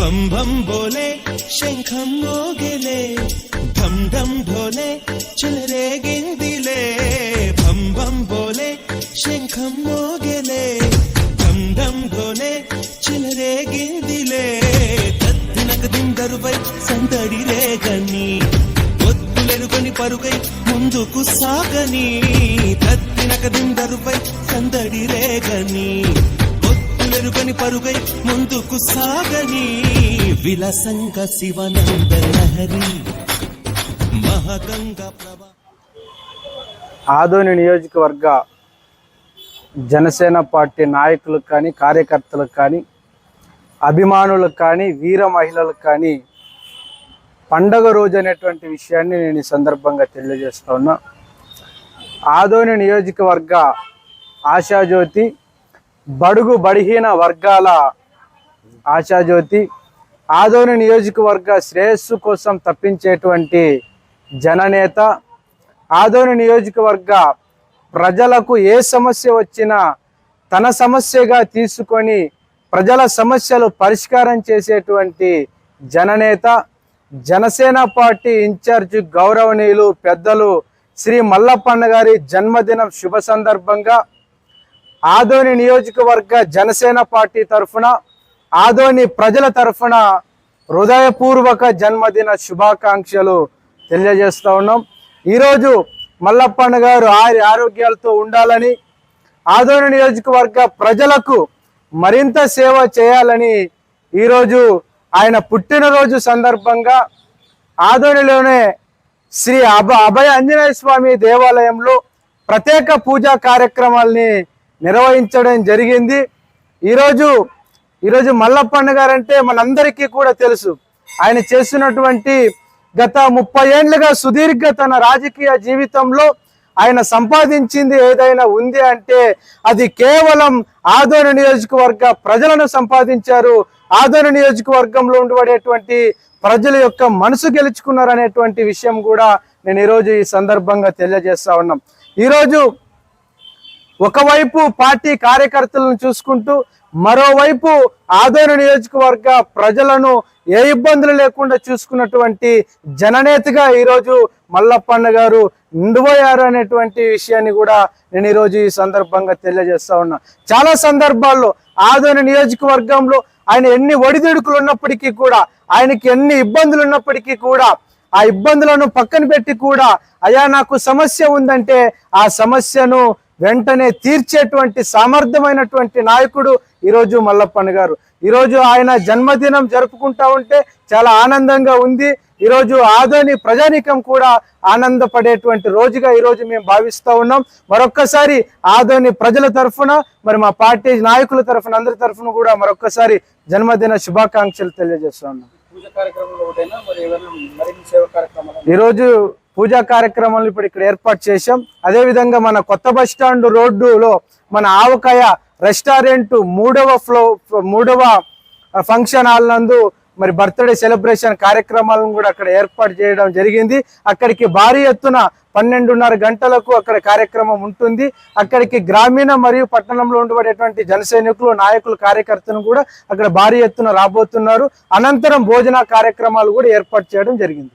బోలే శంఖం మోగెలే ఢం ఢం ఢోలే చెలరేగిందిలే భం భం బోలే శంఖం మోగెలే ఢం ఢం ఢోలే చెలరేగిందిలే తత్తినక దిందరుపై సందడి రేగని ఒత్తులెరుగని పరుగై ముందుకు సాగని తత్తినక దిందరుపై సందడి రేగని పెరుగని పరుగై ముందుకు సాగని విలసంగ శివనంద లహరి మహగంగ ప్రభ ఆదోని నియోజకవర్గ జనసేన పార్టీ నాయకులకు కానీ కార్యకర్తలకు కానీ అభిమానులకు కానీ వీర మహిళలకు కానీ పండగ రోజు అనేటువంటి విషయాన్ని నేను ఈ సందర్భంగా తెలియజేస్తా ఉన్నా. ఆదోని నియోజకవర్గ ఆశాజ్యోతి బడుగు బడిహీన వర్గాల ఆశాజ్యోతి ఆదోని నియోజకవర్గ శ్రేయస్సు కోసం తప్పించేటువంటి జననేత ఆదోని నియోజకవర్గ ప్రజలకు ఏ సమస్య వచ్చినా తన సమస్యగా తీసుకొని ప్రజల సమస్యలు పరిష్కారం చేసేటువంటి జననేత జనసేన పార్టీ ఇన్ఛార్జ్ గౌరవనీయులు పెద్దలు శ్రీ మల్లప్పన్న గారి జన్మదినం శుభ సందర్భంగా ఆదోని నియోజకవర్గ జనసేన పార్టీ తరఫున ఆదోని ప్రజల తరఫున హృదయపూర్వక జన్మదిన శుభాకాంక్షలు తెలియజేస్తూ ఉన్నాం. ఈరోజు మల్లప్పన్న గారు ఆరి ఆరోగ్యాలతో ఉండాలని ఆదోని నియోజకవర్గ ప్రజలకు మరింత సేవ చేయాలని ఈరోజు ఆయన పుట్టినరోజు సందర్భంగా ఆదోనిలోనే శ్రీ అభ అభయ ఆంజనేయ స్వామి దేవాలయంలో ప్రత్యేక పూజా కార్యక్రమాల్ని నిర్వహించడం జరిగింది. ఈరోజు ఈరోజు మల్లప్పన్న గారంటే మనందరికీ కూడా తెలుసు. ఆయన చేసినటువంటి గత ముప్పై ఏండ్లుగా సుదీర్ఘ తన రాజకీయ జీవితంలో ఆయన సంపాదించింది ఏదైనా ఉంది అంటే అది కేవలం ఆదోని నియోజకవర్గ ప్రజలను సంపాదించారు. ఆదోని నియోజకవర్గంలో ఉండబడేటువంటి ప్రజల యొక్క మనసు గెలుచుకున్నారు అనేటువంటి విషయం కూడా నేను ఈరోజు ఈ సందర్భంగా తెలియజేస్తా ఉన్నాం. ఈరోజు ఒకవైపు పార్టీ కార్యకర్తలను చూసుకుంటూ మరోవైపు ఆదోని నియోజకవర్గ ప్రజలను ఏ ఇబ్బందులు లేకుండా చూసుకున్నటువంటి జననేతగా ఈరోజు మల్లప్పన్న గారు నిండిపోయారు అనేటువంటి విషయాన్ని కూడా నేను ఈరోజు ఈ సందర్భంగా తెలియజేస్తా ఉన్నా. చాలా సందర్భాల్లో ఆదోని నియోజకవర్గంలో ఆయన ఎన్ని ఒడిదుడుకులు ఉన్నప్పటికీ కూడా ఆయనకి ఎన్ని ఇబ్బందులు ఉన్నప్పటికీ కూడా ఆ ఇబ్బందులను పక్కన పెట్టి కూడా అయా నాకు సమస్య ఉందంటే ఆ సమస్యను వెంటనే తీర్చేటువంటి సామర్థ్యమైనటువంటి నాయకుడు ఈరోజు మల్లప్పన్న గారు. ఈరోజు ఆయన జన్మదినం జరుపుకుంటా ఉంటే చాలా ఆనందంగా ఉంది. ఈరోజు ఆదోని ప్రజానీకం కూడా ఆనందపడేటువంటి రోజుగా ఈరోజు మేము భావిస్తూ ఉన్నాం. మరొక్కసారి ఆదోని ప్రజల తరఫున మరి మా పార్టీ నాయకుల తరఫున అందరి తరఫున కూడా మరొక్కసారి జన్మదిన శుభాకాంక్షలు తెలియజేస్తా ఉన్నాం. పూజ కార్యక్రమంలో ఒకటైనా మరి ఏమైనా మరిన్ని సేవ కార్యక్రమాలు ఈరోజు పూజా కార్యక్రమాలు ఇప్పుడు ఇక్కడ ఏర్పాటు చేశాం. అదే విధంగా మన కొత్త బస్ స్టాండ్ రోడ్డులో మన ఆవకాయ రెస్టారెంట్ మూడవ ఫ్లో మూడవ ఫంక్షన్ హాల్ నందు మరి బర్త్డే సెలబ్రేషన్ కార్యక్రమాలను కూడా అక్కడ ఏర్పాటు చేయడం జరిగింది. అక్కడికి భారీ ఎత్తున పన్నెండున్నర గంటలకు అక్కడ కార్యక్రమం ఉంటుంది. అక్కడికి గ్రామీణ మరియు పట్టణంలో ఉండబడేటువంటి జనసైనికులు నాయకులు కార్యకర్తలు కూడా అక్కడ భారీ ఎత్తున రాబోతున్నారు. అనంతరం భోజన కార్యక్రమాలు కూడా ఏర్పాటు చేయడం జరిగింది.